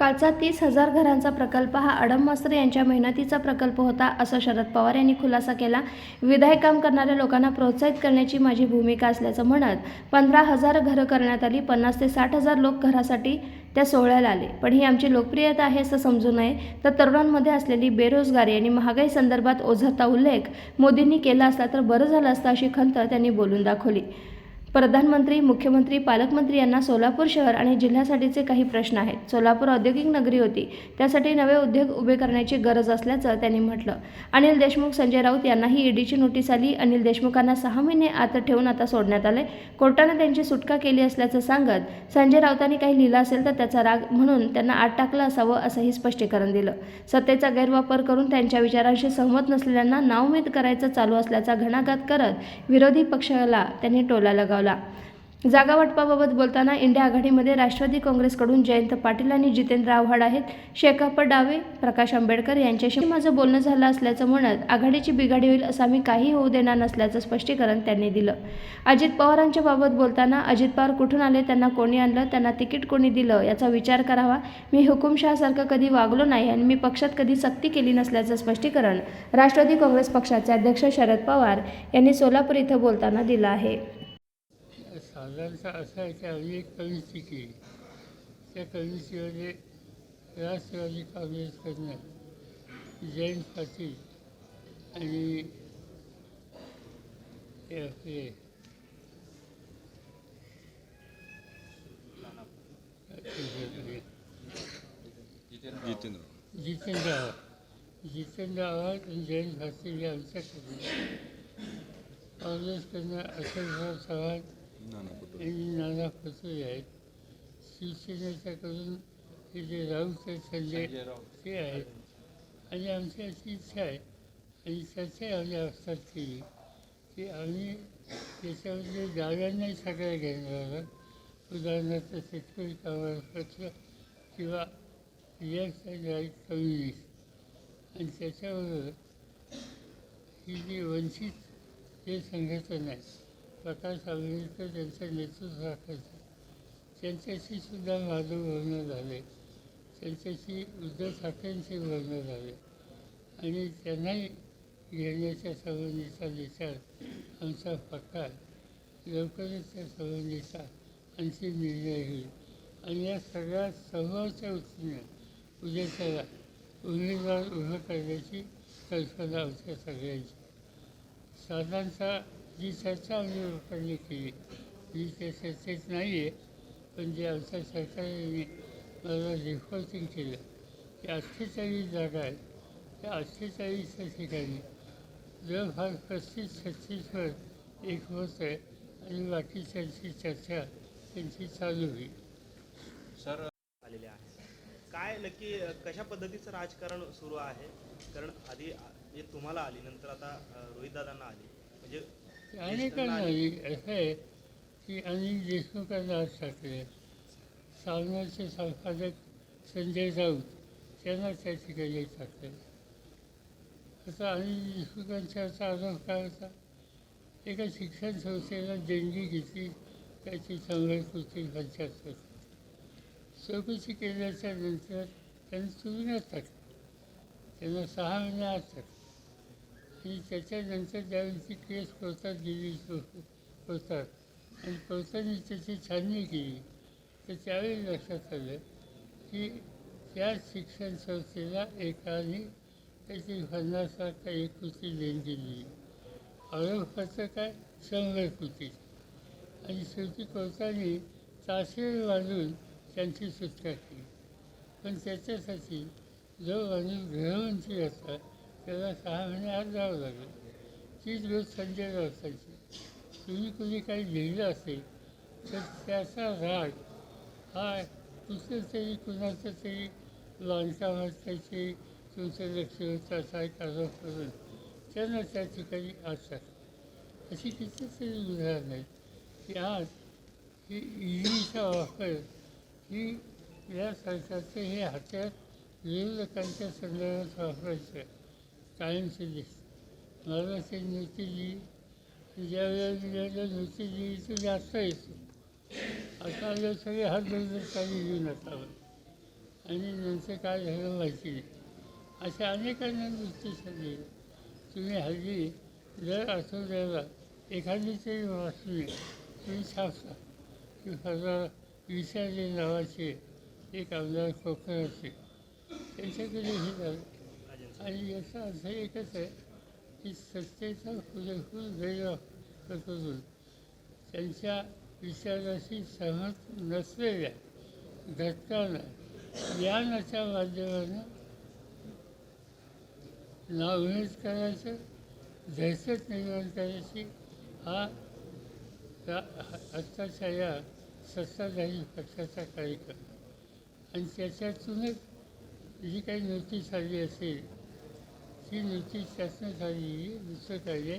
कालचा तीस हजार घरांचा प्रकल्प हा अडम यांच्या मेहनतीचा प्रकल्प होता असं शरद पवार यांनी खुलासा केला. विधायक काम करणाऱ्या लोकांना प्रोत्साहित करण्याची माझी भूमिका असल्याचं म्हणत पंधरा हजार घरं करण्यात आली पन्नास ते साठ हजार लोक घरासाठी त्या सोहळ्याला आले. पण ही आमची लोकप्रियता आहे असं समजू नये तर तरुणांमध्ये असलेली बेरोजगारी आणि महागाई संदर्भात ओझरता उल्लेख मोदींनी केला असला तर बरं झालं असतं अशी खंत त्यांनी बोलून दाखवली. प्रधानमंत्री मुख्यमंत्री पालकमंत्री यांना सोलापूर शहर आणि जिल्ह्यासाठीचे काही प्रश्न आहेत. सोलापूर औद्योगिक नगरी होती. त्यासाठी नवे उद्योग उभे करण्याची गरज असल्याचं त्यांनी म्हटलं. अनिल देशमुख संजय राऊत यांनाही ईडीची नोटीस आली. अनिल देशमुखांना सहा महिने आत ठेवून आता सोडण्यात आले. कोर्टानं त्यांची सुटका केली असल्याचं सांगत संजय राऊतांनी काही लिहिलं असेल तर त्याचा राग म्हणून त्यांना आत टाकलं असावं असंही स्पष्टीकरण दिलं. सत्तेचा गैरवापर करून त्यांच्या विचारांशी सहमत नसलेल्यांना नाउमेद करायचं चालू असल्याचा घणाघात करत विरोधी पक्षाला त्यांनी टोला लगावला. जागा वाटपाबाबत बोलताना इंडिया आघाडीमध्ये राष्ट्रवादी काँग्रेसकडून जयंत पाटील आणि जितेंद्र आव्हाड आहेत. शेकाप डावे प्रकाश आंबेडकर यांच्याशी माझं बोलणं झालं असल्याचं म्हणत आघाडीची बिघाडी होईल असं आम्ही काही होऊ देणार नसल्याचं स्पष्टीकरण त्यांनी दिलं. अजित पवारांच्या बाबत बोलताना अजित पवार कुठून आले त्यांना कोणी आणलं त्यांना तिकीट कोणी दिलं याचा विचार करावा. मी हुकुमशहासारखं कधी वागलो नाही आणि मी पक्षात कधी सक्ती केली नसल्याचं स्पष्टीकरण राष्ट्रवादी काँग्रेस पक्षाचे अध्यक्ष शरद पवार यांनी सोलापूर इथं बोलताना दिलं आहे. साधारणतः असं आहे की आम्ही एक कविता केली. त्या कवितेमध्ये राष्ट्रवादी काँग्रेसकडनं जयंत पाटील आणि आपले जितेंद्र जितेंद्र आव्हाड. जितेंद्र आव्हाड आणि जयंत पाटील या आमच्याकडून काँग्रेसकडनं अशोकराव चव्हाण आणि नाना पटोले आहेत शिवसेनेच्याकडून हे जे राऊत आहेत संजय ते आहेत. आणि आमची अशी इच्छा आहे आणि चर्चा आम्ही अवस्थात केली की आम्ही त्याच्यामध्ये जागांनाही सगळ्या घेणार आहोत. उदाहरणार्थ शेतकरी पक्ष किंवा लेफ्ट अँड राईट कम्युनिस्ट. आणि त्याच्याबरोबर ही जी वंचित जे संघटना आहे प्रकाश आंबेडकर त्यांचे नेतृत्व राखायचं. त्यांच्याशी सुद्धा माझं बोलणं झाले. त्यांच्याशी उद्धव ठाकरेंशी बोलणं झाले. आणि त्यांनाही घेण्याच्या संबंधीचा विचार आमचा पक्का. लवकरच त्या संबंधीचा अंतिम निर्णय होईल. आणि या सगळ्या समोरच्या उत्तीनं उद्याच्याला उमेदवार उभं करण्याची कल्पना होत्या सगळ्यांची. साधारणतः जी चर्चा आम्ही लोकांनी केली जी त्या चर्चेत नाही आहे पण जे आमच्या सरकारने मला रिपोर्टिंग केलं ते अठ्ठेचाळीस जागा आहेत त्या अठ्ठेचाळीसच्या ठिकाणी जर फार पस्तीस छत्तीसवर एक होत आहे आणि बाकीच्यांची चर्चा त्यांची चालू होईल सर आलेले आहे काय नक्की कशा पद्धतीचं राजकारण सुरू आहे? कारण आधी म्हणजे जे तुम्हाला आली नंतर आता अ, रोहितदादांना आली. म्हणजे अनेकांना असं आहे की अनिल देशमुखांना आज टाकले सावनाचे संपादक संजय राऊत त्यांना त्या ठिकाणी टाकले आता अनिल असा आरोप काय होता एका शिक्षण संस्थेला देणगी घेतली त्याची संघर्षपूर्ती पंच्याहत्तर चौकशी केल्याच्यानंतर त्यांनी तुरुंगात टाकले त्यांना सहा महिने आत टाकलं आणि त्याच्यानंतर ज्यावेळी केस कोर्टात गेली कोर्टात आणि कोर्टाने त्याची छाननी केली. तर त्यावेळी लक्षात आलं की त्या शिक्षण संस्थेला एकाने त्याची पन्नास एक कृती देणगी दिली. आरोपाचं काय शंभर कृती. आणि शेवटी कोर्टाने तासेर वाजून त्यांची सुटका केली. पण त्याच्यासाठी जो माणूस गृहमंत्री होता त्याला सहा महिने आत जावं लागलं. तीच रोज संजय असायची तुम्ही कुणी काही लिहिलं असेल तर त्याचा राग हा दुसरं तरी कुणाचं तरी बांधकामात त्याची तुमचं लक्ष होतं काय एक करून. त्यांना त्या ठिकाणी असतात अशी कितीतरी उदाहरणं आहेत. की आज ही ईडीचा वापर ही या सरकारचं हे हत्यार विरोधकांच्या संदर्भात वापरायचं कायमची दिसतं मला ते नृत्यजी जी ज्या वेळेला नृत्य जास्त येतो आता आले सगळे हात धरून काही घेऊन असावं आणि नंतर काय झालं माहिती नाही. अशा अनेकांना नृत्य झाली. तुम्ही हल्ली जर आठवड्याला एखादी तरी वाचली तुम्ही छापता की हजार विचारले नावाचे एक आमदार कोकणाचे त्यांच्याकडे हे झालं. आणि याचा अर्थ एकच आहे की सत्तेचा पुरेपूर करत करून त्यांच्या विचाराशी सहमत नसलेल्या घटकांना ज्ञानाच्या माध्यमानं नावभेद करायचं दहशत निर्माण करायची हा आत्ताच्या या सत्ताधारी पक्षाचा कार्यक्रम. आणि त्याच्यातूनच जी काही नोटीस आली असेल ती नोटीस शासनात आलेली दुसरं आहे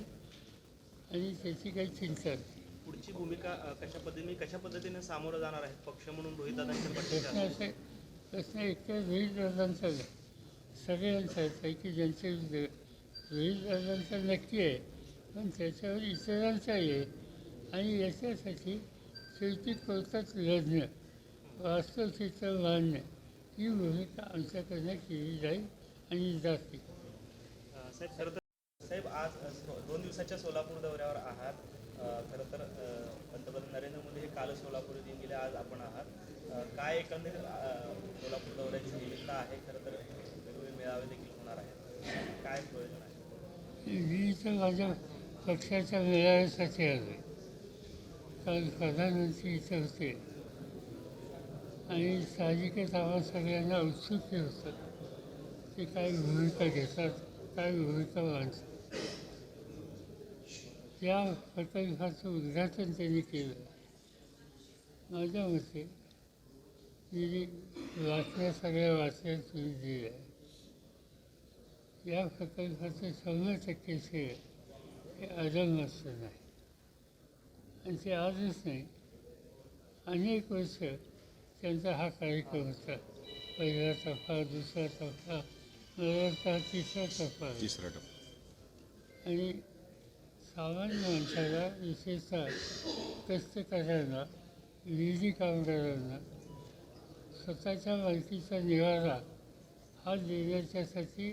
आणि त्याची काही चिंता. नाही पुढची भूमिका अ, कशा पद्धतीने कशा पद्धतीने सामोरं जाणार आहेत पक्ष म्हणून रोहितदादांच्या प्रश्न पाठीशी? असे प्रश्न एकतर रोहित दादांचा नाही सगळ्यांचाच आहे की ज्यांचे रोहित दादांचा नक्की आहे पण त्याच्यावर इतरांचाही आहे. आणि याच्यासाठी शेवटी कोर्टात लढणं वास्तव चित्र मांडणं ही भूमिका आमच्याकडनं केली जाईल आणि जाते. साहेब खरं तर साहेब आज सो- दोन दिवसाच्या सोलापूर दौऱ्यावर आहात. खरं तर पंतप्रधान नरेंद्र मोदी हे काल सोलापूर येऊन गेले आज आपण आहात. काय एकंदरीत सोलापूर दौऱ्याची निमित्त आहे? खरं तर वेगवेगळे मेळावे देखील होणार आहेत. काय प्रयोजन आहे? मी तर माझ्या पक्षाच्या मेळाव्यासाठी आलो कारण प्रधानमंत्री इथे होते. आणि साहजिकच आम्हाला सगळ्यांना उत्सुक होतं ते काय भूमिका घेतात? काय भूमिका मांडतात या प्रकल्पाचं उद्घाटन त्यांनी केलं. माझ्या मते मी वाचण्या सगळ्या वाचल्या तुम्ही दिल्या. या प्रकल्पाचं शंभर टक्के श्रेय हे अजन्मस्त नाही. आणि ते आजच नाही. अनेक वर्ष त्यांचा हा कार्यक्रम होता. पहिला टप्पा दुसरा टप्पा तिसरा टप्पा आहे. तिसरा टप्पा. आणि सामान्य माणसाला विशेषतः कष्टकऱ्यांना विहिरी कामगारांना स्वतःच्या मालकीचा निवारा हा देण्याच्यासाठी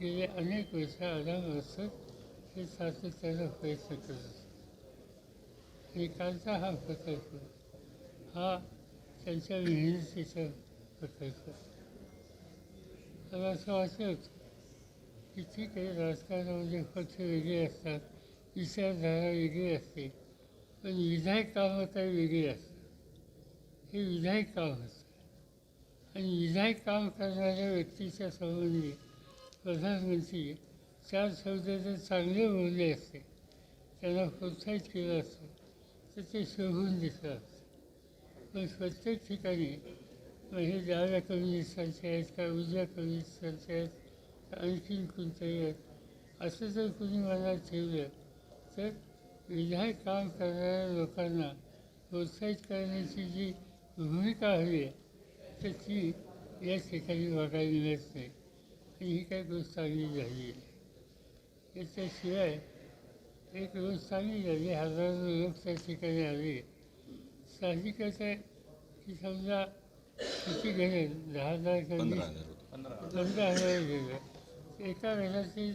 गेले अनेक वर्ष आराम असत हे सातत्यानं प्रयत्न करत असतात आणि कालचा हा प्रकल्प हा त्यांच्या मेहनतीचा प्रकल्प. मला असं वाटत होतं की ठीक आहे राजकारणामध्ये पक्ष वेगळे असतात. विचारधारा वेगळी असते पण विधायक कामं काही वेगळी असतात. हे विधायक काम असतं आणि विधायक काम करणाऱ्या व्यक्तीच्या संबंधी प्रधानमंत्री चार शब्द जर चांगले बोलले असते त्यांना प्रोत्साहित केलं असतं तर ते शोभून दिसलं असतं पण प्रत्येक ठिकाणी म्हणजे हे कमी कम्युनिस्टांचे आहेत का? उजव्या कम्युनिस्टांचे आहेत का? आणखीन कोणतरी आहेत? असं जर कुणी मनात ठेवलं तर विधायक काम करणाऱ्या लोकांना प्रोत्साहित करण्याची जी भूमिका हवी आहे तर ती या ठिकाणी बघायला मिळत. नाही आणि ही काही गोष्ट चांगली झाली आहे. याच्याशिवाय एक गोष्ट चांगली झाली हजारो लोक त्या ठिकाणी आले. साहजिकच आहे की समजा किती घरेल दहा हजार पंधरा हजार होतो. पंधरा हजार. गेलं एका घराचे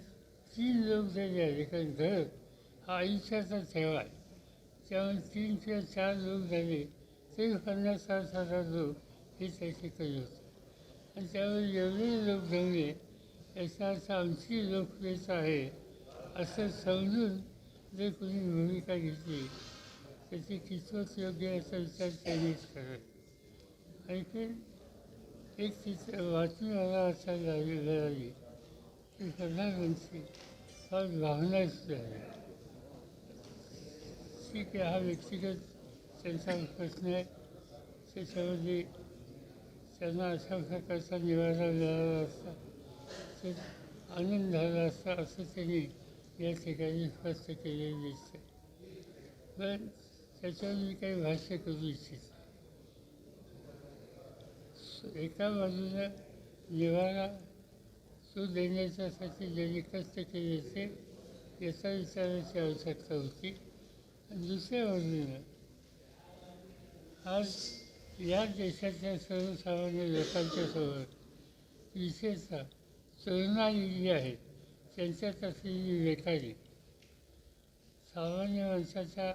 तीन लोक जरी आले कारण घर हा आयुष्याचा ठेवा आहे. त्यामुळे तीन किंवा चार लोक झाले तरी पन्नास साठ हजार लोक हे त्याचे कमी होते आणि त्यामुळे एवढे लोक जमले याचा अर्थ आमची लोकप्रियता आहे असं समजून जर कोणी भूमिका घेतली त्याची कितपत योग्य याचा विचार त्यांनीच करत आणखी एक चित्र वाचून मला असा लागली मिळाली की प्रधानमंत्री फार भावनाच आहे. ठीक आहे हा व्यक्तिगत त्यांचा प्रश्न आहे. त्याच्यामध्ये त्यांना अशा प्रकारचा निवारा मिळाला असता तर आनंद झाला असता असं त्यांनी या ठिकाणी स्पष्ट केलेलं दिसतं पण त्याच्यावर मी काही भाष्य करू इच्छित एका बाजूला निवारा तो देण्याच्यासाठी ज्यांनी कष्ट केले ते याचा विचारायची आवश्यकता होती. आणि दुसऱ्या बाजूनं आज या देशाच्या सर्वसामान्य लोकांच्या समोर विशेषतः तरुणाई जी आहेत त्यांच्यात असलेली बेकारी सामान्य माणसाच्या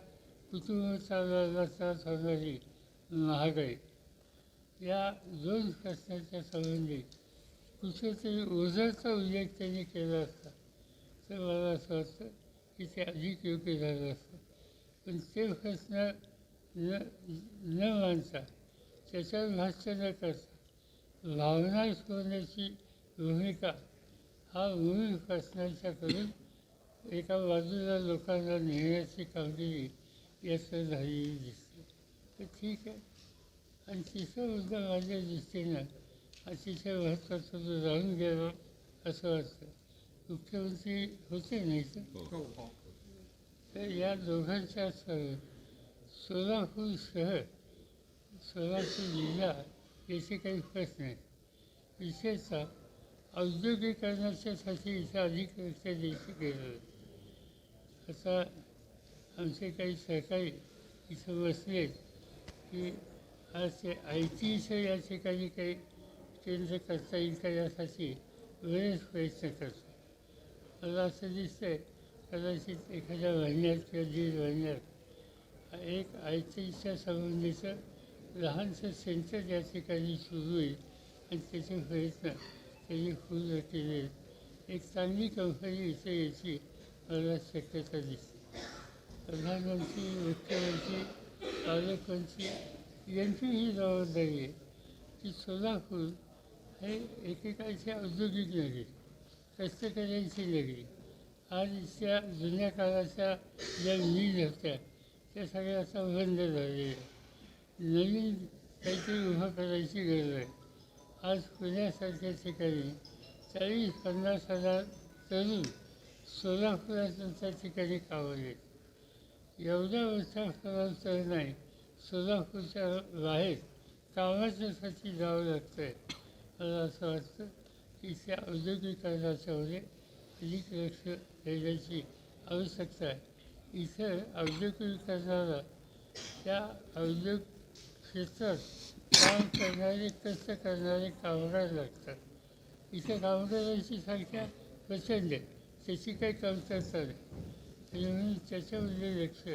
कुटुंब चालवायला त्रास होणारी महागाई. या दोन प्रश्नाच्या संबंधी कुठेतरी ओझरचा उल्लेख त्यांनी केला असता. तर मला असं वाटतं की ते अधिक योग्य झालं असतं. पण ते प्रश्न न न मांडता त्याच्यावर भाष्य न करता भावना शोधण्याची भूमिका हा मूळ प्रश्नांच्याकडून एका बाजूला लोकांना नेण्याची कामगिरी याचं झालेली दिसते. तर ठीक आहे. आणि तिसरा मुद्दा माझ्या दृष्टीनं अतिशय महत्त्वाचा जो जाणून गेला असं वाटतं. मुख्यमंत्री होते नाही तर तर या दोघांच्या सह सोलापूर शहर सोलापूर जिल्हा याचे काही प्रश्न आहेत. विशेषतः औद्योगिकरणाच्यासाठी इथं अधिक लक्ष द्यायचं गेलं आता आमचे काही सहकारी इथं बसले की असे ते या ठिकाणी काही केंद्र करता येईल का यासाठी वेळेस प्रयत्न करतो. मला असं दिसतंय कदाचित एखाद्या महिन्यात किंवा दीड महिन्यात एक आय संबंधीचं लहानसं सेंटर या ठिकाणी सुरू होईल आणि त्याचे प्रयत्न त्यांनी पूर्ण केले एक चांगली कंपनी इथे यायची मला शक्यता दिसते. प्रधानमंत्री मुख्यमंत्री पालकमंत्री यांची ही जबाबदारी आहे की सोलापूर हे एकेकाळची औद्योगिक नगरी कष्टकऱ्यांची नगरी आज त्या जुन्या काळाच्या ज्या मील होत्या त्या सगळ्या आता बंद झालेल्या नवीन काहीतरी उभं करायची गरज आहे. आज पुण्यासारख्या ठिकाणी चाळीस पन्नास हजार तरुण सोलापुरात त्या ठिकाणी कावले एवढ्या मोठ्या तर नाही. सोलापूरच्या बाहेर कामाच्यासाठी जावं लागतं आहे मला असं वाटतं की त्या औद्योगिकरणाच्यामध्ये अधिक लक्ष देण्याची आवश्यकता आहे. इथं औद्योगिकरणाला त्या औद्योग क्षेत्रात काम करणारे कष्ट करणारे कामगार लागतात. इथे कामगारांची संख्या प्रचंड आहे त्याची काही कमतरता नाही. म्हणून त्याच्यामध्ये लक्ष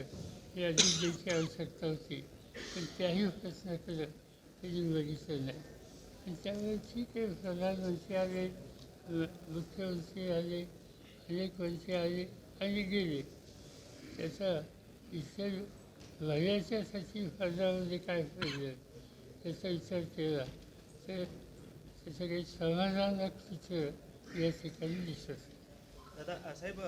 हे अधिक द्यायची आवश्यकता होती. पण त्याही प्रश्नाकडं त्यांनी बघितलं नाही आणि त्यामुळे ठीक आहे प्रधानमंत्री आले मुख्यमंत्री आले अनेक मंत्री आले आणि गेले. त्याचा इतर भल्याच्यासाठी स्पर्धामध्ये काय पडलं त्याचा विचार केला. तर त्याचं काही समाधानक चित्र या ठिकाणी दिसत. दादा साहेब